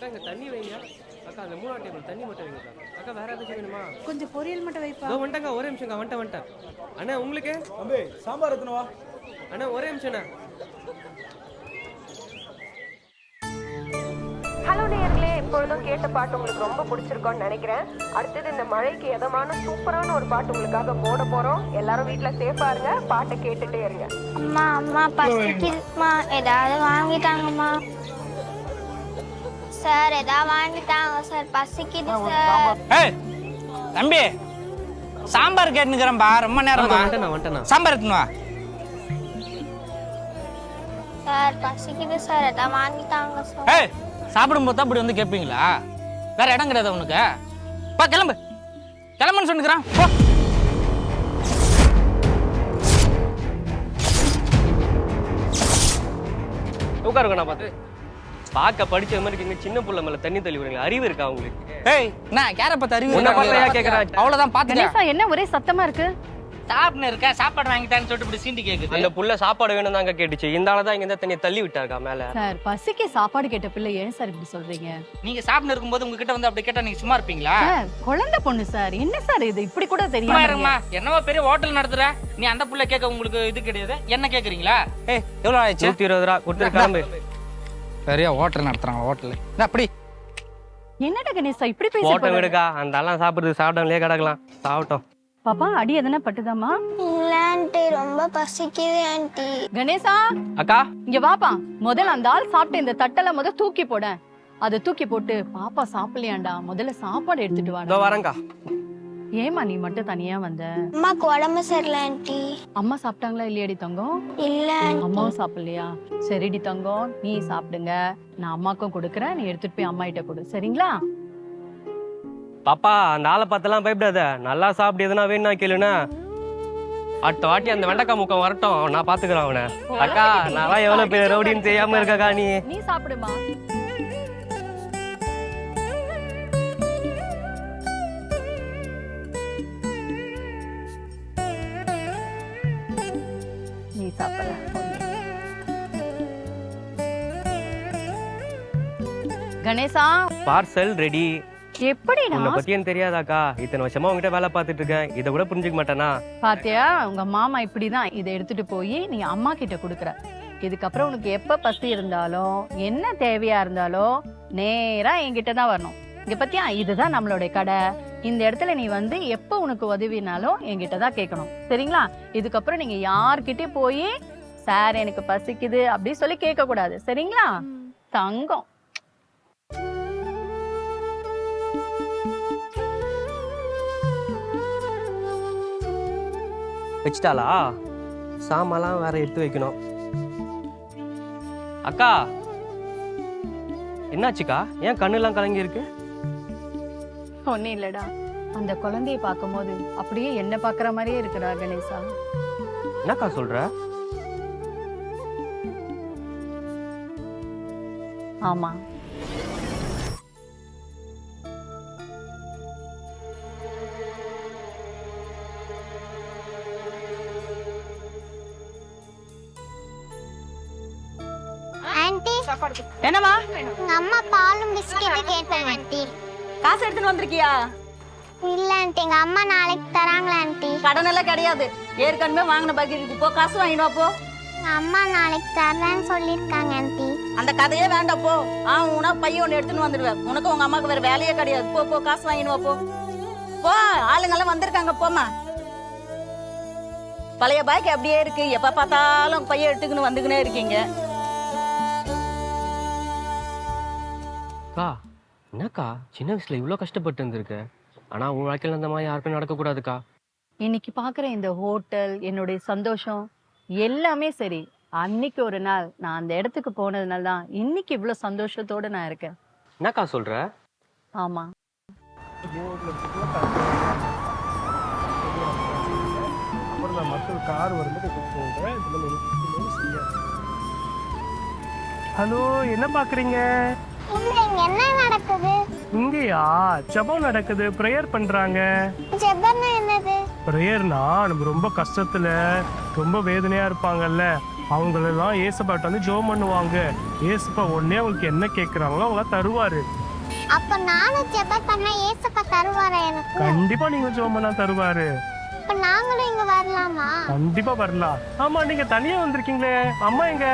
அக்கா இங்க தண்ணி வைங்க. அக்கா அந்த மூணாவது டேபிள் தண்ணி மட்டும் வைங்க அக்கா. அக்கா வேற ஏதாச்சும் வேணுமா? கொஞ்சம் பொரியல் மட்டும் வைப்பா. வந்துட்டேங்க ஒரே நிமிஷங்க வந்துட்டேன் வந்துட்டேன். அண்ணா உங்களுக்கு? தம்பி சாம்பார் எத்தனை வா. அண்ணா ஒரே நிமிஷம்ண்ணா ஹலோ நேயர்களே இப்பொழுதும் கேட்ட பாட்டு உங்களுக்கு ரொம்ப பிடிச்சிருக்கும்னு நினைக்கிறேன். அடுத்தது இந்த மழைக்கு எதமான சூப்பரான ஒரு பாட்டு உங்களுக்காக போட போறோம். எல்லாரும் வீட்ல சேஃபா இருங்க. பாட்டை கேட்டுட்டே இருங்க. அம்மா அம்மா பசிக்குதுமா ஏதாவது வாங்கிட்டாங்கம்மா சார் ஏதாவது வாங்கிட்டாங்க சார். பசிக்குது சார். ஏய் தம்பி சாம்பார் கேட்டுக்கிறேன்பா ரொம்ப நேரமா வந்துட்டேண்ணா வந்துட்டேண்ணா சாம்பார் எடுத்துன்னு வா. சார் பசிக்குது சார். ஏதாவது வாங்கிட்டாங்க சார். ஏய் சாப்பிடும்போது தான் இப்படி வந்து கேட்பீங்களா? வேற இடம் கிடையாது உனக்கு? பா கிளம்பு. கிளம்புன்னு சொன்னுக்கிறான் போ. உட்காருங்க நான் பார்த்து பார்க்க படிச்ச மாதிரி இருக்கீங்க. சின்ன புள்ள மேல தண்ணி தள்ளி விடுறீங்க அறிவு இருக்கா உங்களுக்கு? ஏய் நான் கேர பார்த்து அறிவு உன்னை? பார்த்து கேக்குறேன்? அவ்வளவுதான் கணேசா என்ன ஒரே சத்தமா இருக்கு? சாப்பிட்டு இருக்க? சாப்பாடு வாங்கிட்டான்னு சொல்லிட்டு இப்படி சீண்டி கேக்குது. அந்த புள்ள சாப்பாடு வேணும் தாங்க கேட்டுச்சு. இந்த ஆளு தான் இங்க இருந்தா தண்ணியை தள்ளி விட்டாருக்கா மேல? சார் பசிக்கு சாப்பாடு கேட்ட பிள்ளை ஏன் சார் இப்படி சொல்றீங்க? நீங்க சாப்பிட்டு இருக்கும்போது உங்ககிட்ட வந்து அப்படி கேட்டா நீங்க சும்மா இருப்பீங்களா? குழந்தை பொண்ணு சார். என்ன சார் இது? இப்படி கூட தெரியும் என்னவோ பெரிய ஹோட்டல் நடத்துற. நீ அந்த புள்ள கேட்க உங்களுக்கு இது கிடையாது. என்ன கேக்குறீங்களா? ஏய் எவ்வளவு ஆயிடுச்சு நூத்தி இருபது ரூபா கொடுத்துரு கிளம்பு. பெரிய ஹோட்டல் நடத்துறாங்க ஹோட்டல் அப்படி? என்னடா கணேசா இப்படி பேசி போட்டோ விடுக்கா அந்த எல்லாம் சாப்பிடுறது சாப்பிட்டோம்லயே கிடக்கலாம். சாப்பிட்டோம். பாப்பா அடி எதனா பட்டுதாமா இல்ல ஆண்டி. ரொம்ப பசிக்குது ஆண்டி. கணேசா! அக்கா! இங்க வாப்பா. முதல்ல அந்த ஆள் சாப்பிட்ட இந்த தட்டெல்லாம் முத தூக்கி போட. அதை தூக்கி போட்டு பாப்பா சாப்பிடலையாண்டா? முதல்ல சாப்பாடு எடுத்துட்டு வாடா. வரேங்க்கா ஏமா நீ மட்டும் தனியா வந்த? அம்மாக்கு உடம்பு சரியில்லை ஆண்டி. அம்மா சாப்பிட்டாங்களா இல்லையாடி தங்கம்? இல்ல அம்மாவும் சாப்பிடலையா? சரிடி தங்கம் நீ சாப்பிடுங்க. நான் அம்மாக்கும் கொடுக்குறேன் நீ எடுத்துட்டு போய் அம்மா கிட்ட கொடு. சரிங்களா? பாப்பா அந்த ஆளை பார்த்தெல்லாம் பயப்படாத. நல்லா சாப்பிட்டு எதுனா வேணும்னா கேளுனா அடுத்த வாட்டி அந்த வெண்டைக்காய் முக்கம் வரட்டும். நான் பாத்துக்கிறேன் அவனை. அக்கா நான் எவ்வளவு பேர் ரவுடின்னு தெரியாம இருக்கக்கா நீ? நீ சாப்பிடுமா? நீ சாப்பிடல கணேசா பார்சல் ரெடி எப்படிடா? உன்னை பத்தி எனக்கு தெரியாதாக்கா? இத்தனை வருஷமா உங்ககிட்ட வேலை பார்த்துட்டு இருக்கேன். இதை கூட புரிஞ்சுக்க மாட்டேனா? பாத்தியா உங்க மாமா இப்படிதான் இதை எடுத்துட்டு போய் நீ அம்மா கிட்ட கொடுக்குற. இதுக்கப்புறம் உனக்கு எப்ப பசி இருந்தாலும் என்ன தேவையா இருந்தாலும் நேரா என்கிட்ட தான் வரணும். இங்க பத்தியா இதுதான் நம்மளுடைய கடை. இந்த இடத்துல நீ வந்து எப்ப உனக்கு உதவினாலும் என்கிட்ட தான் கேட்கணும். சரிங்களா? இதுக்கப்புறம் நீங்க யார்கிட்டயும் போய் சார் எனக்கு பசிக்குது அப்படின்னு சொல்லி கேட்க கூடாது சரிங்களா? தங்கம். வச்சிட்டாளா? சாமான்லாம் வேற எடுத்து வைக்கணும். அக்கா என்னாச்சுக்கா? ஏன் கண்ணெல்லாம் கலங்கி இருக்கு ஒன்னும் இல்லடா. அந்த குழந்தைய பார்க்கும்போது அப்படியே என்ன பாக்குற மாதிரியே இருக்குடா கணேசா. என்னக்கா சொல்ற? ஆமா. என்னமா எங்க அம்மா பாலும் பிஸ்கெட்டு கேட்டாங்க ஆண்டி. காசு எடுத்துன்னு வந்திருக்கியா? இல்ல ஆண்டி எங்க அம்மா நாளைக்கு தராங்களா ஆண்டி? கடன் எல்லாம் கிடையாது. ஏற்கனவே வாங்கின பக்கெட் போ காசு வாங்கினு போ. எங்க அம்மா நாளைக்கு தரேன்னு சொல்லியிருக்காங்க ஆண்டி. அந்த கதையே வேண்டாம் போ. ஆ உனா பையன் ஒன்று எடுத்துன்னு வந்துடுவேன். உனக்கு உங்க அம்மாவுக்கு வேற வேலையே கிடையாது. போ போ காசு வாங்கினு வா போ. போ ஆளுங்கெல்லாம் வந்திருக்காங்க போமா பழைய பாய்க்கு அப்படியே இருக்கு. எப்ப பார்த்தாலும் பையன் எடுத்துக்கின்னு வந்துக்கினே இருக்கீங்க. என்னக்கா சின்ன வயசுல இவ்வளோ கஷ்டப்பட்டு இருந்திருக்க? ஆனா உன் வாழ்க்கையில அந்த மாதிரி யாருக்கும் நடக்கக்கூடாதுக்கா? இன்னைக்கு பாக்குற இந்த ஹோட்டல் என்னுடைய சந்தோஷம் எல்லாமே சரி. அன்னைக்கு ஒரு நாள் நான் அந்த இடத்துக்கு போனதுனால தான் இன்னைக்கு இவ்வளவு சந்தோஷத்தோட நான் இருக்கேன். என்னக்கா சொல்ற? ஆமா. அப்புறம் நான் மக்கள் கார் வரும்போது கூப்பிட்டு ஹலோ என்ன பாக்குறீங்க? இங்க என்ன நடக்குது? இங்கயா? ஜெபம் நடக்குது. ப்ரேயர் பண்றாங்க. ஜெபர்னா என்னது? ப்ரேயர்னா நம்ம ரொம்ப கஷ்டத்துல ரொம்ப வேதனையா இருப்பாங்கல்ல. அவங்களெல்லாம் ஏசப்பாட்ட வந்து ஜோம் பண்ணுவாங்க. ஏசப்பா உடனே அவங்களுக்கு என்ன கேட்குறாங்களோ அவங்க தருவாரு. அப்ப நானும் ஜெபம் பண்ண ஏசப்பா தருவாரா எனக்கு? கண்டிப்பா நீங்க ஜோம் பண்ணா தருவாரு. அப்ப நாங்களும் இங்க வரலாமா? கண்டிப்பா வரலாம். ஆமா நீங்க தனியா வந்திருக்கீங்களே. அம்மா எங்க?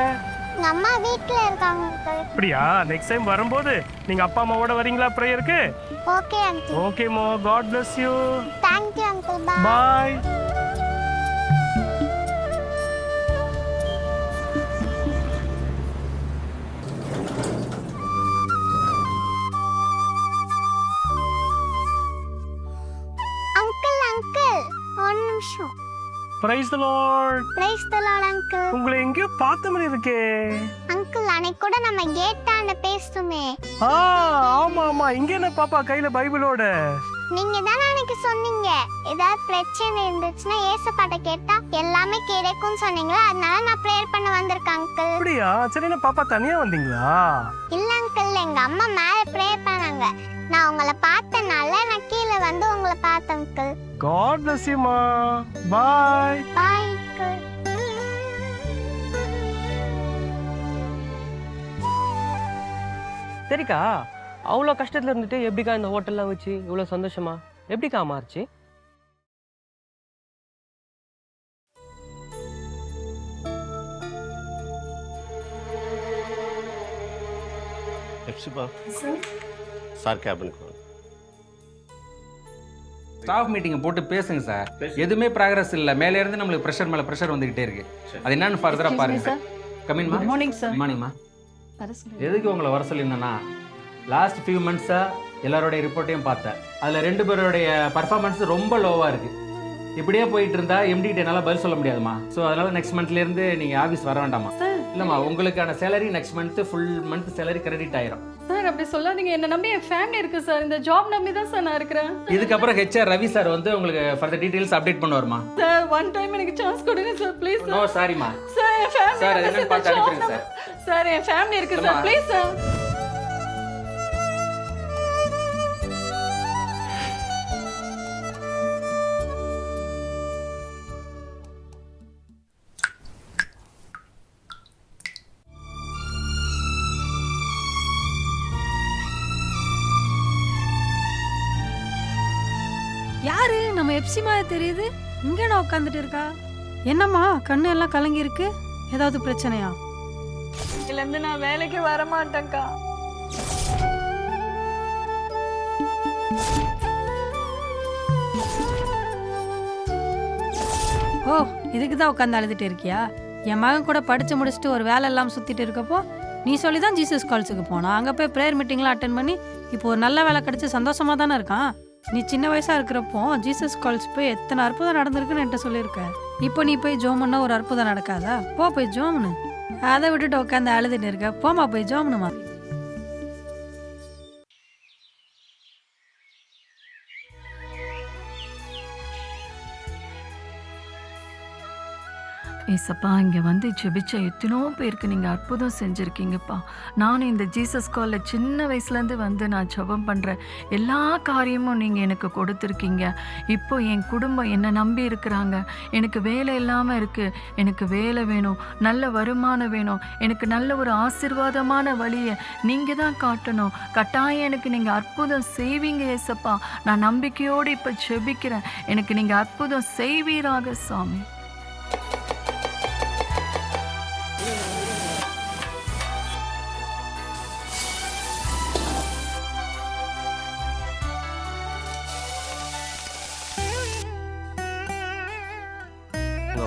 எங்க அம்மா வீட்ல இருக்காங்க அப்படியா? நெக்ஸ்ட் டைம் வரும்போது நீங்க அப்பா அம்மாவோட வரீங்களா ப்ரேயருக்கு ஓகே அங்கிள் ஓகே மோ God bless you thank you uncle bye bye praise the Lord praise the Lord uncle உங்களை எங்கேயோ பார்த்த மாதிரி இருக்கே. அங்கிள் அன்னைக்கு கூட நம்ம கேட்டாண்ட பேசுமே. ஆ ஆமா ஆமா. இங்க என்ன பாப்பா கையில பைபிளோட? நீங்க தானே அன்னைக்கு சொன்னீங்க. ஏதாவது பிரச்சனை இருந்துச்சுன்னா ஏசப்பாட்ட கேட்டா எல்லாமே கிடைக்கும்னு சொன்னீங்களா? அதனால நான் ப்ரேயர் பண்ண வந்திருக்கேன் அங்கிள் அப்படியா? சரி என்ன பாப்பா தனியா வந்தீங்களா? இல்ல அங்கிள் எங்க அம்மா மேல ப்ரேயர் பண்ணாங்க நான் உங்களை பார்த்தனால நான் கீழே வந்து உங்களை பார்த்தேன் அங்கிள் காட் bless you மா பாய் பாய் அங்கிள் சரிக்கா அவ்வளோ கஷ்டத்துல இருந்துட்டு எப்படிக்கா இந்த ஹோட்டல்லாம் வச்சு இவ்வளோ சந்தோஷமா? எப்படிக்கா மாறுச்சு? எப்சிபா சார் கேபினுக்கு ஸ்டாஃப் மீட்டிங்கை போட்டு பேசுங்க சார். எதுவுமே ப்ராக்ரஸ் இல்லை. மேலே இருந்து நம்மளுக்கு ப்ரெஷர் மேலே ப்ரெஷர் வந்துகிட்டே இருக்கு. அது என்னன்னு ஃபர்தராக பாருங்க. சார் கமின்மா குட் மார்னிங் சார் மார்னிங்மா எதுக்கு உங்களை வர சொல்லியிருந்தேன்னா லாஸ்ட் ஃபியூ மந்த்ஸாக எல்லாரோடைய ரிப்போர்ட்டையும் பார்த்தேன். அதில் ரெண்டு பேருடைய பர்ஃபார்மன்ஸ் ரொம்ப லோவாக இருக்குது இப்படியே போயிட்டு இருந்தா எம்டி கிட்ட என்னால் பதில் சொல்ல முடியாதுமா? ஸோ அதனால நெக்ஸ்ட் மந்த்லேருந்து நீங்கள் ஆஃபீஸ் வர வேண்டாமா? இல்லைம்மா உங்களுக்கான salary next month full month salary credit ஆயிரும். சார் அப்படி சொல்லாதீங்க. என்ன நம்பி என் ஃபேமிலி இருக்கு சார் இந்த ஜாப் நம்பி தான் சார் நான் இருக்கிறேன். இதுக்கப்புறம் ஹெச்ஆர் ரவி சார் வந்து உங்களுக்கு ஃபர்தர் டீட்டெயில்ஸ் அப்டேட் பண்ணுவாருமா? சார் ஒன் டைம் எனக்கு சான்ஸ் கொடுங்க சார் ப்ளீஸ் நோ சார் சாரிம்மா சார் என் ஃபேமிலி சார், சார். என் ஃபேமிலி இருக்கு சார். ப்ளீஸ் சார் எப்சி மாதிரி தெரியுது இங்கடா உட்காந்துட்டு இருக்கா? என்னம்மா கண்ணு எல்லாம் கலங்கி இருக்கு ஏதாவது பிரச்சனையா? இதுல இருந்து நான் வேலைக்கு வர மாட்டேன்க்கா. ஓ இதுக்கு தான் உட்காந்து அழுதுட்டு இருக்கியா? என் மகன் கூட படிச்சு முடிச்சுட்டு ஒரு வேலை எல்லாம் சுத்திட்டு இருக்கப்போ நீ சொல்லி தான் ஜீசஸ் கால்ஸுக்கு போனா அங்க போய் ப்ரேயர் மீட்டிங்லாம் அட்டன் பண்ணி இப்போ ஒரு நல்ல வேலை கிடைச்சு சந்தோஷமா தானே இருக்கான்? நீ சின்ன வயசா இருக்கிறப்போ ஜீசஸ் கால்ஸ் போய் எத்தனை அற்புதம் நடந்திருக்குன்னு என்கிட்ட சொல்லியிருக்க. இப்போ நீ போய் ஜோமுன்னா ஒரு அற்புதம் நடக்காதா? போ போய் ஜோம்னு அதை விட்டுட்டு உட்காந்து அழுதுட்டு இருக்க. போமா போய் ஜோம்னுமா ஏசப்பா இங்கே வந்து ஜெபிச்ச எத்தனோ பேருக்கு நீங்கள் அற்புதம் செஞ்சுருக்கீங்கப்பா. நானும் இந்த ஜீசஸ் காலில் சின்ன வயசுலேருந்து வந்து நான் ஜெபம் பண்ணுறேன் எல்லா காரியமும் நீங்கள் எனக்கு கொடுத்துருக்கீங்க. இப்போ என் குடும்பம் என்னை நம்பி இருக்கிறாங்க. எனக்கு வேலை இல்லாமல் இருக்குது எனக்கு வேலை வேணும். நல்ல வருமானம் வேணும். எனக்கு நல்ல ஒரு ஆசிர்வாதமான வழியை நீங்கள் தான் காட்டணும். கட்டாயம் எனக்கு நீங்கள் அற்புதம் செய்வீங்க ஏசப்பா. நான் நம்பிக்கையோடு இப்போ ஜெபிக்கிறேன். எனக்கு நீங்கள் அற்புதம் செய்வீராக சாமி.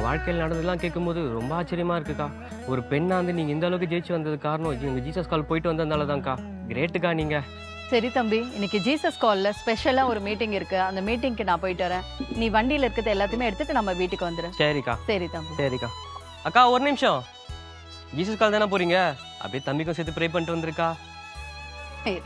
வாழ்க்கையில் நடந்ததெல்லாம் கேட்கும்போது ரொம்ப ஆச்சரியமா இருக்குக்கா. ஒரு பெண்ணா வந்து நீங்க இந்த அளவுக்கு ஜெயிச்சு வந்தது காரணம் எங்க ஜீசஸ் கால் போயிட்டு வந்ததுனால தான்க்கா. கிரேட்டுக்கா நீங்க. சரி தம்பி இன்னைக்கு ஜீசஸ் காலில் ஸ்பெஷலாக ஒரு மீட்டிங் இருக்கு. அந்த மீட்டிங்க்கு நான் போயிட்டு வரேன். நீ வண்டியில் இருக்கிறது எல்லாத்தையுமே எடுத்துட்டு நம்ம வீட்டுக்கு வந்துடு சரிக்கா. சரி தம்பி. சரிக்கா. அக்கா ஒரு நிமிஷம். ஜீசஸ் கால் தானே போறீங்க? அப்படியே தம்பிக்கும் சேர்த்து ப்ரே பண்ணிட்டு வந்திருக்கா. சரி.